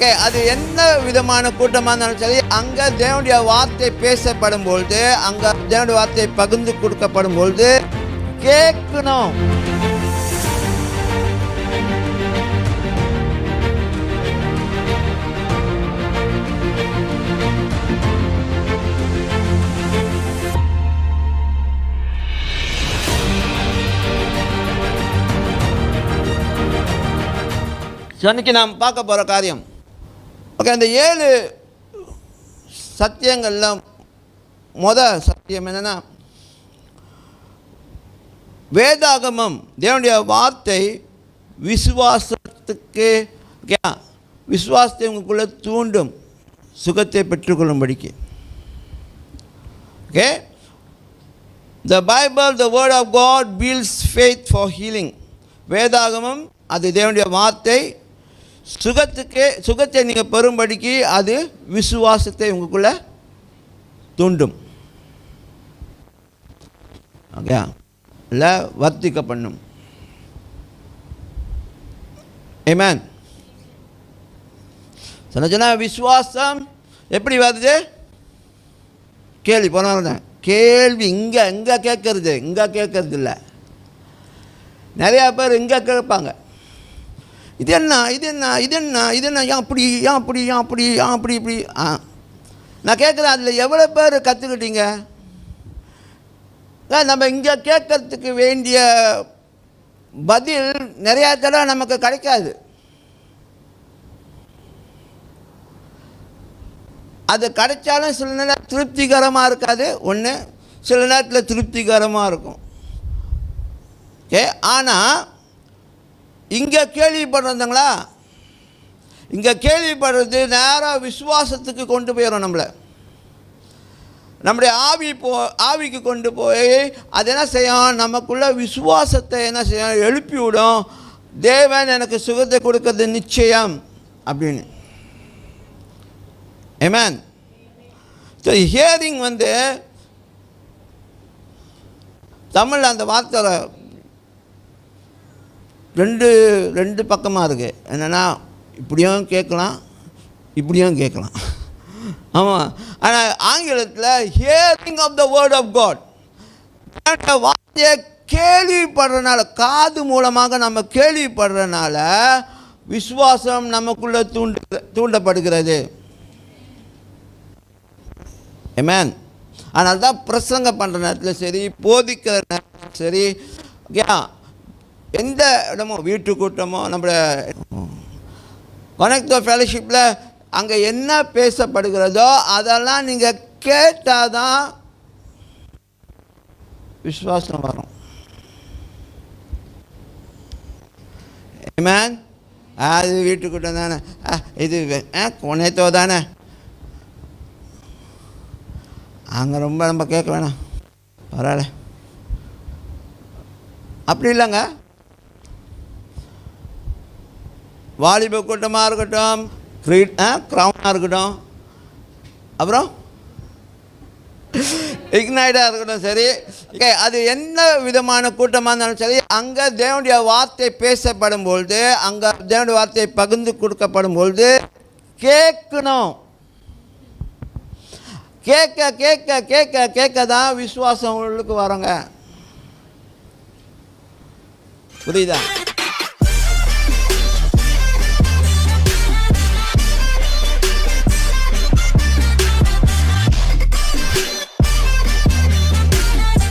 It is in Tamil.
ஓகே அது என்ன விதமான கூட்டமாக இருந்தாலும் சரி அங்கே தேவனுடைய வார்த்தை பேசப்படும் பொழுது அங்கே தேவனுடைய வார்த்தை பகிர்ந்து கொடுக்கப்படும் பொழுது கேட்கணும். இன்னைக்கு நாம் பார்க்க போகிற காரியம் ஓகே அந்த ஏழு சத்தியங்களில் மொத சத்தியம் என்னென்னா வேதாகமம் தேவனுடைய வார்த்தை விசுவாசத்துக்கு ஓகே விசுவாசத்தை உங்களுக்குள்ளே தூண்டும் சுகத்தை பெற்றுக்கொள்ளும்படிக்கு. Okay the Bible the word of God builds faith for healing வேதாகமம் அது தேவனுடைய வார்த்தை சுகத்துக்கு சுகத்தை நீங்கள் பெறும்படிக்கு அது விசுவாசத்தை உங்களுக்குள்ள தூண்டும். ஓகே இல்லை வர்த்திக்க பண்ணும். ஏமேன் சொன்ன சொன்னா விசுவாசம் எப்படி வருது? கேள்வி போன கேள்வி இங்கே இங்கே கேட்கறது இங்கே கேட்கறது இல்லை. நிறையா பேர் இங்கே கேட்பாங்க. இது என்ன இது என்ன இது என்ன இது என்ன ஏன் அப்படி ஏன் அப்படி ஏன் அப்படி ஏன் அப்படி இப்படி. ஆ. நான் கேட்குறேன் அதில் எவ்வளோ பேர் கற்றுக்கிட்டீங்க நம்ம இங்கே கேட்கறதுக்கு வேண்டிய பதில் நிறையா தடவை நமக்கு கிடைக்காது. அது கிடைச்சாலும் சில நேரம் திருப்திகரமாக இருக்காது. ஒன்று சில நேரத்தில் திருப்திகரமாக இருக்கும். ஏ ஆனால் இங்கே கேள்விப்படுறதுங்களா இங்கே கேள்விப்படுறது நேராக விசுவாசத்துக்கு கொண்டு போயிடும் நம்மளை. நம்முடைய ஆவி போ ஆவிக்கு கொண்டு போய் அது என்ன செய்யும்? நமக்குள்ள விசுவாசத்தை என்ன செய்யும்? எழுப்பி விடும் தேவன் எனக்கு சுகத்தை கொடுக்கறது நிச்சயம் அப்படின்னு. ஏமேன் ஸோ ஹியரிங் வந்து தமிழில் அந்த வார்த்தை ரெண்டு ரெண்டு பக்கமாக இருக்குது என்னென்னா இப்படியும் கேட்கலாம் இப்படியும் கேட்கலாம். ஆமாம் ஆனால் ஆங்கிலத்தில் hearing of the word of God வார்த்தையை கேள்விப்படுறனால காது மூலமாக நம்ம கேள்விப்படுறனால விசுவாசம் நமக்குள்ளே தூண்டு தூண்டப்படுகிறது. ஏமேன் அதனால தான் பிரசங்க பண்ணுற நேரத்தில் சரி போதிக்கிற நேரத்தில் சரி ஓகே எந்த இடமோ வீட்டு கூட்டமோ நம்மளை கனெக்ட் ஃபெலோஷிப்பில் அங்கே என்ன பேசப்படுகிறதோ அதெல்லாம் நீங்கள் கேட்டால் தான் விஸ்வாசம் வரும் மேன் அது வீட்டு கூட்டம் தானே. ஆ, இது கொனைத்தோ தானே. அங்கே ரொம்ப நம்ம கேட்க வேணாம். பரவாயில்ல. அப்படி இல்லைங்க. வாலிப கூட்டமாக இருக்கட்டும் க்ரீட் க்ரௌனாக இருக்கட்டும். அப்புறம்? இக்னைடாக இருக்கட்டும் சரி. ஓகே அது என்ன விதமான கூட்டமாக இருந்தாலும் சரி அங்கே தேவனுடைய வார்த்தை பேசப்படும் பொழுது அங்கே தேவனுடைய வார்த்தை பகிர்ந்து கொடுக்கப்படும் பொழுது கேட்கணும். கேட்க கேட்க கேட்க கேட்க தான் விசுவாசம் உங்களுக்கு வரோங்க. புரியுதா?